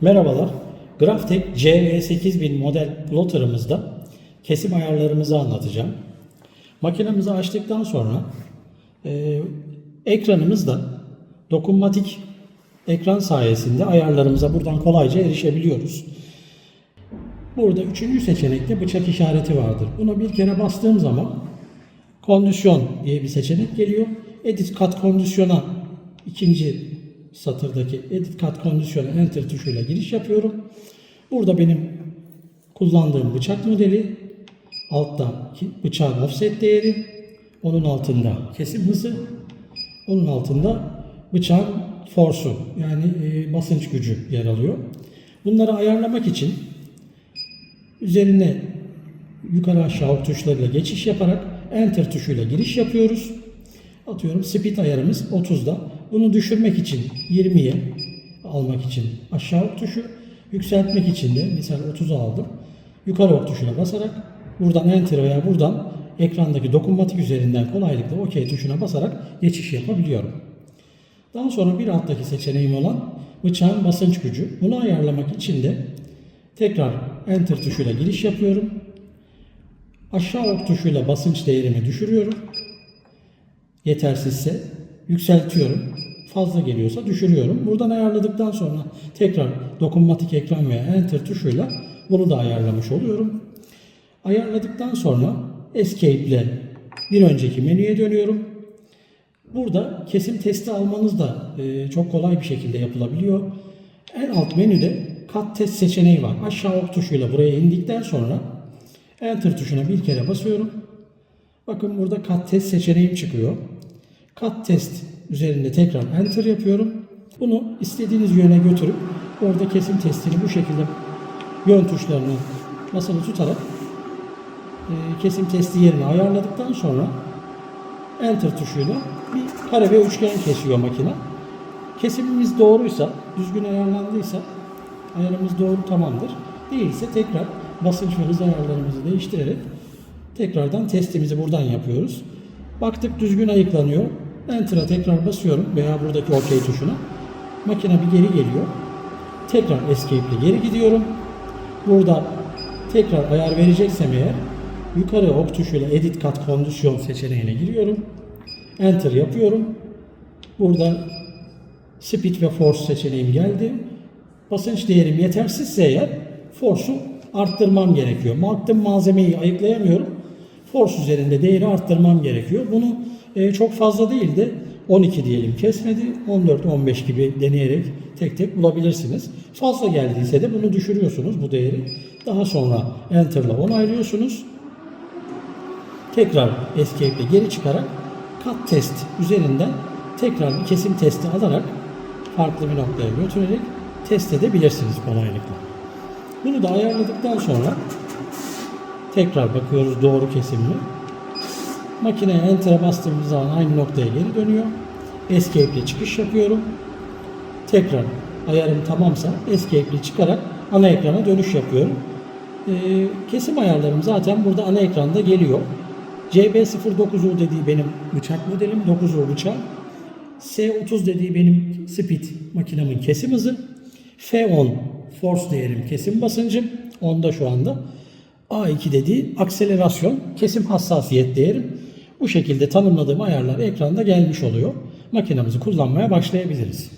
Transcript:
Merhabalar. Graftek CV8000 model plotter'ımızda kesim ayarlarımızı anlatacağım. Makinemizi açtıktan sonra e, ekranımızda dokunmatik ekran sayesinde ayarlarımıza buradan kolayca erişebiliyoruz. Burada üçüncü seçenekte bıçak işareti vardır. Buna bir kere bastığım zaman kondisyon diye bir seçenek geliyor. Edit kat kondisyona ikinci satırdaki edit kat kondisyona enter tuşuyla giriş yapıyorum. Burada benim kullandığım bıçak modeli, altta bıçağın offset değeri, onun altında kesim hızı, onun altında bıçağın force'u yani e, basınç gücü yer alıyor. Bunları ayarlamak için üzerine yukarı aşağı tuşlarıyla geçiş yaparak enter tuşuyla giriş yapıyoruz. Atıyorum speed ayarımız 30'da. Bunu düşürmek için 20'ye almak için aşağı ok tuşu, yükseltmek için de mesela 30'a aldım. Yukarı ok tuşuna basarak buradan enter veya buradan ekrandaki dokunmatik üzerinden kolaylıkla OK tuşuna basarak geçiş yapabiliyorum. Daha sonra bir alttaki seçeneğim olan bıçağın basınç gücü. Bunu ayarlamak için de tekrar enter tuşuyla giriş yapıyorum. Aşağı ok tuşuyla basınç değerimi düşürüyorum. Yetersizse yükseltiyorum. Fazla geliyorsa düşürüyorum. Buradan ayarladıktan sonra tekrar dokunmatik ekran veya enter tuşuyla bunu da ayarlamış oluyorum. Ayarladıktan sonra escape ile bir önceki menüye dönüyorum. Burada kesim testi almanız da e, çok kolay bir şekilde yapılabiliyor. En alt menüde kat test seçeneği var. Aşağı ok tuşuyla buraya indikten sonra enter tuşuna bir kere basıyorum. Bakın burada kat test seçeneğim çıkıyor. Kat test üzerinde tekrar enter yapıyorum. Bunu istediğiniz yöne götürüp orada kesim testini bu şekilde yön tuşlarını basılı tutarak e, kesim testi yerini ayarladıktan sonra enter tuşuyla bir kare ve üçgen kesiyor makine. Kesimimiz doğruysa, düzgün ayarlandıysa ayarımız doğru tamamdır. Değilse tekrar basınç ve hız ayarlarımızı değiştirerek tekrardan testimizi buradan yapıyoruz. Baktık düzgün ayıklanıyor. Enter'a tekrar basıyorum veya buradaki OK tuşuna. Makine bir geri geliyor. Tekrar Escape ile geri gidiyorum. Burada tekrar ayar vereceksem eğer yukarı ok tuşuyla Edit Kat Kondisyon seçeneğine giriyorum. Enter yapıyorum. Burada Speed ve Force seçeneğim geldi. Basınç değerim yetersizse eğer Force'u arttırmam gerekiyor. Baktım malzemeyi ayıklayamıyorum. Force üzerinde değeri arttırmam gerekiyor. Bunu e, çok fazla değil de 12 diyelim kesmedi. 14-15 gibi deneyerek tek tek bulabilirsiniz. Fazla geldiyse de bunu düşürüyorsunuz bu değeri. Daha sonra Enter ile onaylıyorsunuz. Tekrar Escape ile geri çıkarak kat test üzerinden tekrar bir kesim testi alarak farklı bir noktaya götürerek test edebilirsiniz kolaylıkla. Bunu da ayarladıktan sonra tekrar bakıyoruz doğru kesim mi? Makineye enter'a bastığımız zaman aynı noktaya geri dönüyor. Escape ile çıkış yapıyorum. Tekrar ayarım tamamsa Escape ile çıkarak ana ekrana dönüş yapıyorum. Ee, kesim ayarlarım zaten burada ana ekranda geliyor. CB09U dediği benim bıçak modelim, 9U bıçak. S30 dediği benim speed makinemin kesim hızı. F10 force değerim kesim basıncım. Onda şu anda. A2 dediği akselerasyon kesim hassasiyet değerim. Bu şekilde tanımladığım ayarlar ekranda gelmiş oluyor. Makinemizi kullanmaya başlayabiliriz.